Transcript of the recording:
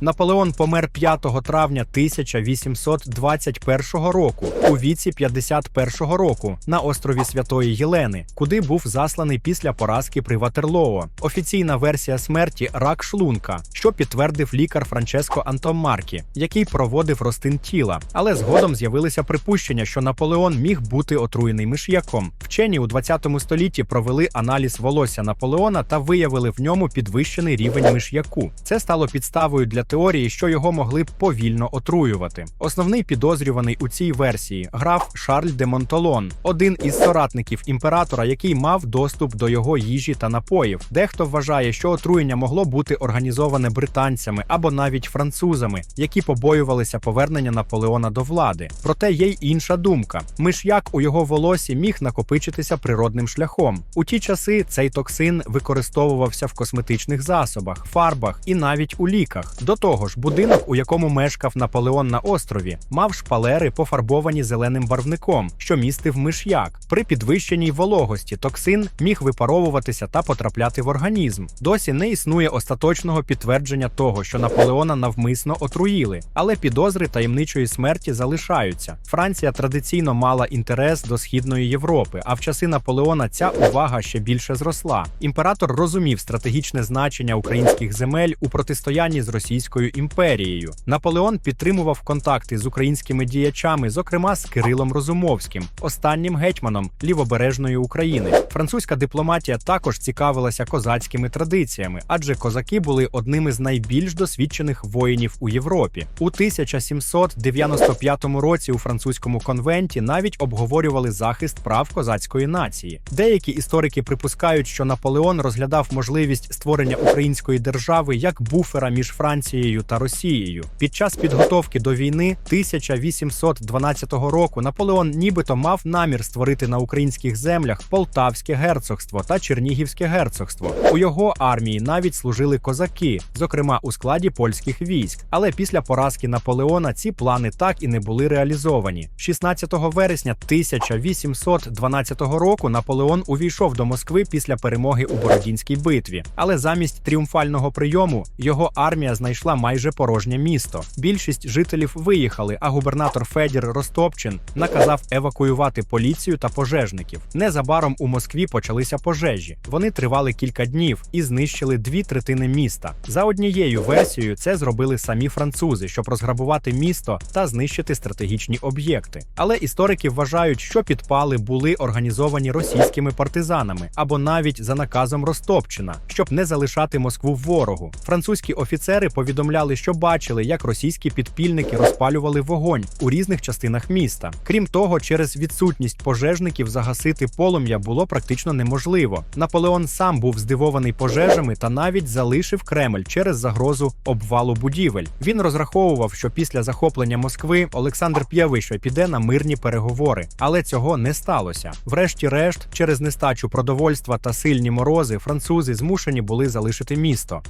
Наполеон помер 5 травня 1821 року у віці 51 року на острові Святої Єлени, куди був засланий після поразки при Ватерлоо. Офіційна версія смерті рак шлунка, що підтвердив лікар Франческо Антомаркі, який проводив розтин тіла. Але згодом з'явилися припущення, що Наполеон міг бути отруєний миш'яком. Вчені у 20 столітті провели аналіз волосся Наполеона та виявили в ньому підвищений рівень миш'яку. Це стало підставою для теорії, що його могли б повільно отруювати. Основний підозрюваний у цій версії граф Шарль де Монтолон, один із соратників імператора, який мав доступ до його їжі та напоїв. Дехто вважає, що отруєння могло бути організоване британцями або навіть французами, які побоювалися повернення Наполеона до влади. Проте є й інша думка: миш'як у його волосі міг накопичитися природним шляхом. У ті часи цей токсин використовувався в косметичних засобах, фарбах і навіть у ліках. До того ж, будинок, у якому мешкав Наполеон на острові, мав шпалери, пофарбовані зеленим барвником, що містив миш'як. При підвищеній вологості токсин міг випаровуватися та потрапляти в організм. Досі не існує остаточного підтвердження того, що Наполеона навмисно отруїли, але підозри таємничої смерті залишаються. Франція традиційно мала інтерес до східної Європи, а в часи Наполеона ця увага ще більше зросла. Імператор розумів стратегічне значення українських земель у протистоянні з Російською імперією. Наполеон підтримував контакти з українськими діячами, зокрема з Кирилом Розумовським, останнім гетьманом лівобережної України. Французька дипломатія також цікавилася козацькими традиціями, адже козаки були одними з найбільш досвідчених воїнів у Європі. У 1795 році у французькому конвенті навіть обговорювали захист прав козацької нації. Деякі історики припускають, що Наполеон розглядав можливість створення української держави як буфера між Францією та Росією. Під час підготовки до війни 1812 року Наполеон нібито мав намір створити на українських землях Полтавське герцогство та Чернігівське герцогство. У його армії навіть служили козаки, зокрема у складі польських військ. Але після поразки Наполеона ці плани так і не були реалізовані. 16 вересня 1812 року Наполеон увійшов до Москви після перемоги у Бородінській битві. Але замість тріумфального прийому його армія знайшла майже порожнє місто. Більшість жителів виїхали, а губернатор Федір Ростопчин наказав евакуювати поліцію та пожежників. Незабаром у Москві почалися пожежі. Вони тривали кілька днів і знищили дві третини міста. За однією версією, це зробили самі французи, щоб розграбувати місто та знищити стратегічні об'єкти. Але історики вважають, що підпали були організовані російськими партизанами або навіть за наказом Ростопчина, щоб не залишати Москву ворогу. Французькі офіцери повідомляли, що бачили, як російські підпільники розпалювали вогонь у різних частинах міста. Крім того, через відсутність пожежників загасити полум'я було практично неможливо. Наполеон сам був здивований пожежами та навіть залишив Кремль через загрозу обвалу будівель. Він розраховував, що після захоплення Москви Олександр П'явищо піде на мирні переговори, але цього не сталося. Врешті-решт, через нестачу продовольства та сильні морози, французи змушені були залишити місто.